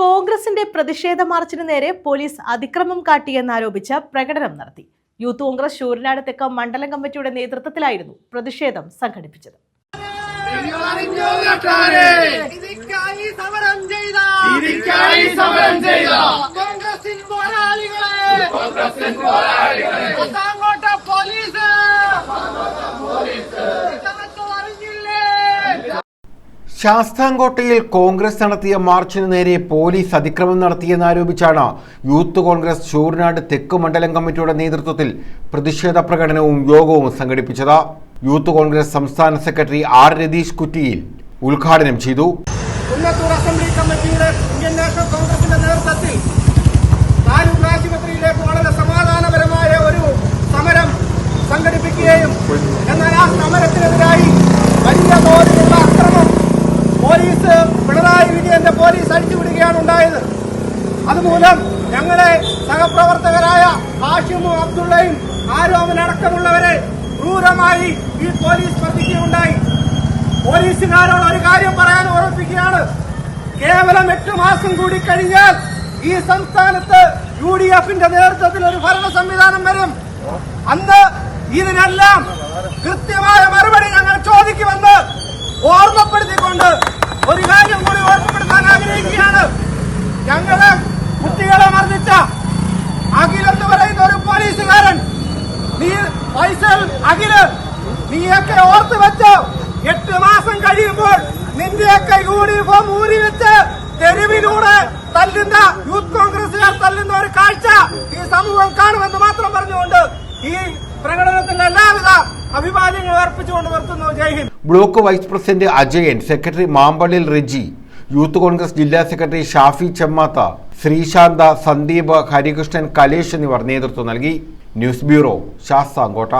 കോൺഗ്രസിന്റെ പ്രതിഷേധ മാർച്ചിന് നേരെ പോലീസ് അതിക്രമം കാട്ടിയെന്നാരോപിച്ച് പ്രകടനം നടത്തി. യൂത്ത് കോൺഗ്രസ് ശൂരനാട് തെക്ക മണ്ഡലം കമ്മിറ്റിയുടെ നേതൃത്വത്തിലായിരുന്നു പ്രതിഷേധം സംഘടിപ്പിച്ചത്. സമരം ചെയ്ത. ശാസ്താംകോട്ടയിൽ കോൺഗ്രസ് നടത്തിയ മാർച്ചിന് നേരെ പോലീസ് അതിക്രമം നടത്തിയെന്നാരോപിച്ചാണ് യൂത്ത് കോൺഗ്രസ് ശൂർനാട് തെക്ക് മണ്ഡലം കമ്മിറ്റിയുടെ നേതൃത്വത്തിൽ പ്രതിഷേധ പ്രകടനവും യോഗവും സംഘടിപ്പിച്ചത്. യൂത്ത് കോൺഗ്രസ് സംസ്ഥാന സെക്രട്ടറി ആർ രതീഷ് കുറ്റിയിൽ ഉദ്ഘാടനം ചെയ്തു. അസംബ്ലി നാഷണൽ കോൺഗ്രസിന്റെ നേതൃത്വത്തിൽ പിണറായി വിജയന്റെ പോലീസ് അഴിച്ചുവിടുകയാണ് ഉണ്ടായത്. അതുമൂലം ഞങ്ങളെ സഹപ്രവർത്തകരായ ഹാഷിമും അബ്ദുള്ളയും ആരോമനടക്കമുള്ളവരെ ക്രൂരമായി ഈ പോലീസ് സ്പർദ്ധിക്കുകയുണ്ടായി പോലീസുകാരോട് ഒരു കാര്യം പറയാൻ ഓർമ്മിപ്പിക്കുകയാണ്. കേവലം എട്ട് മാസം കൂടി കഴിഞ്ഞാൽ ഈ സംസ്ഥാനത്ത് യു ഡി എഫിന്റെ നേതൃത്വത്തിൽ ഒരു ഭരണ സംവിധാനം വരും. അന്ന് ഇതിനെല്ലാം കൃത്യമായ ഞങ്ങൾ കുട്ടികളെ മർദ്ദിച്ച അഖിൽ എന്ന് പറയുന്ന ഒരു പോലീസുകാരൻ. നീ ഫൈസൽ അഖിൽ നീയൊക്കെ ഓർത്ത് വെച്ചോ. എട്ട് മാസം കഴിയുമ്പോൾ നിന്റെയൊക്കെ യൂണിഫോം ഊരി വെച്ച് തെരുവിലൂടെ തല്ലുന്ന യൂത്ത് കോൺഗ്രസുകാർ തല്ലുന്ന ഒരു കാഴ്ച ഈ സമൂഹം കാണുമെന്ന് മാത്രം പറഞ്ഞുകൊണ്ട് ഈ പ്രകടനത്തിൽ എല്ലാവിധ അഭിവാദ്യങ്ങൾ അർപ്പിച്ചുകൊണ്ട് നിർത്തുന്നു. Jai Hind. Block vice president Ajayan secretary Mampallil Riji Youth Congress ജില്ലാ സെക്രട്ടറി ഷാഫി ചെമ്മാത്ത ശ്രീശാന്ത സന്ദീപ് ഹരികൃഷ്ണൻ കലേഷ് എന്നിവർ നേതൃത്വം നൽകി. News bureau Sasthamkotta.